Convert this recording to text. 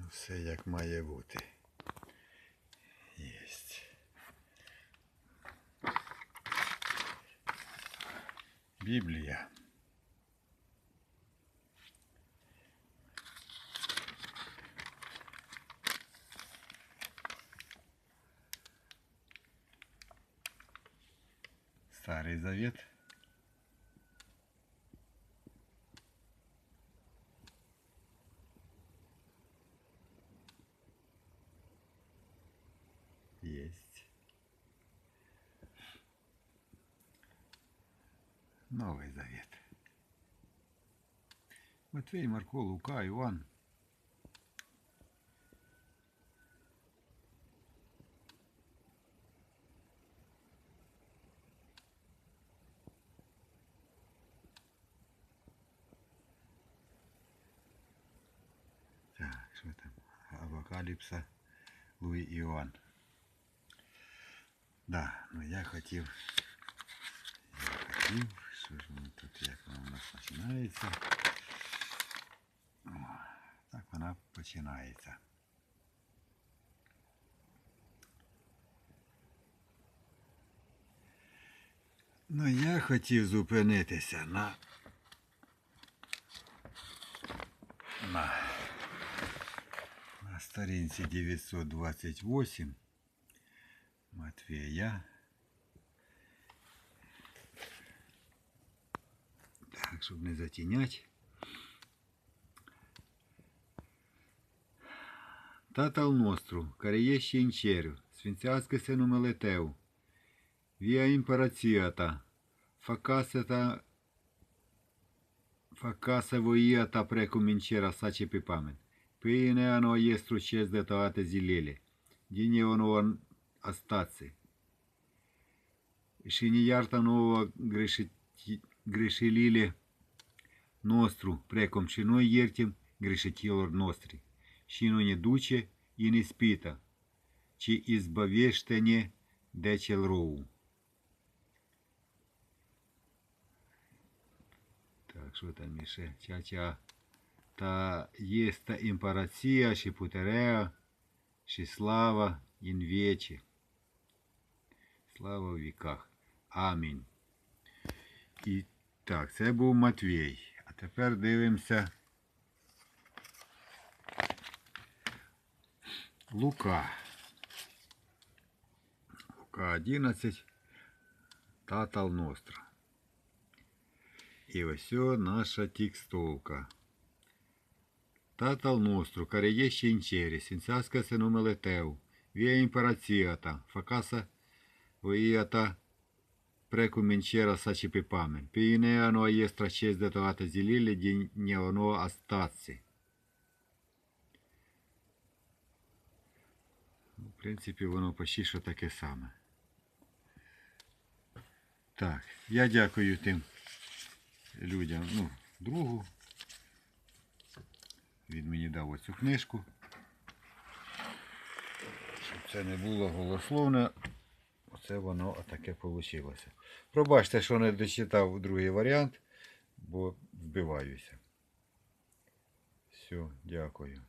Ну, Все як має бути. Біблія. Старий Завет. Новый Завет. Матвей, Марко, Лука, Иван. Так, що там? Апокаліпса Луї Іоанн. Да, ну я хотів. Я хотів. Що ж воно тут, як воно у нас починається? О, так вона починається. Ну, я хотів зупинитися на. На, на сторінці 928 Матвія. Так, щоб не затінять. Татал ностру, карієще інчерю, свінцяцьке сину Мелетеу, вія імпераціата, факасета факасе воїата прекумінчера саче пипамен. Пине ано єстру чез де тоате зілелі. Діне оно астаци. Шиніярта нового ностру преком чиной єртім грешетілор нострі. Щіно не дуче і не спіта, чи ізбавєштене дечел роу. Так, що там іще? Ча-ча. Та єсть та імперація, чи путереа, чи слава інвечі. Слава в віках. Амінь. І так, це був Матвій. Тепер дивимося. Лука. Лука 11. Татал Ностра. І ось наша текстовка. Татал Ностру, кареєще інчері, сінцаска сину Мелетев, вія імпераціата, факаса воїата прекумінчера сачі пипамен. Піне ано єстра честь детовата зілілі, дінє оно астаці. В принципі, воно почти що таке саме. Так, я дякую тим людям, ну, другу. Він мені дав оцю книжку. Щоб це не було голословне, оце воно отаке вийшло. Пробачте, що не дочитав другий варіант, бо вбиваюся. Все, дякую.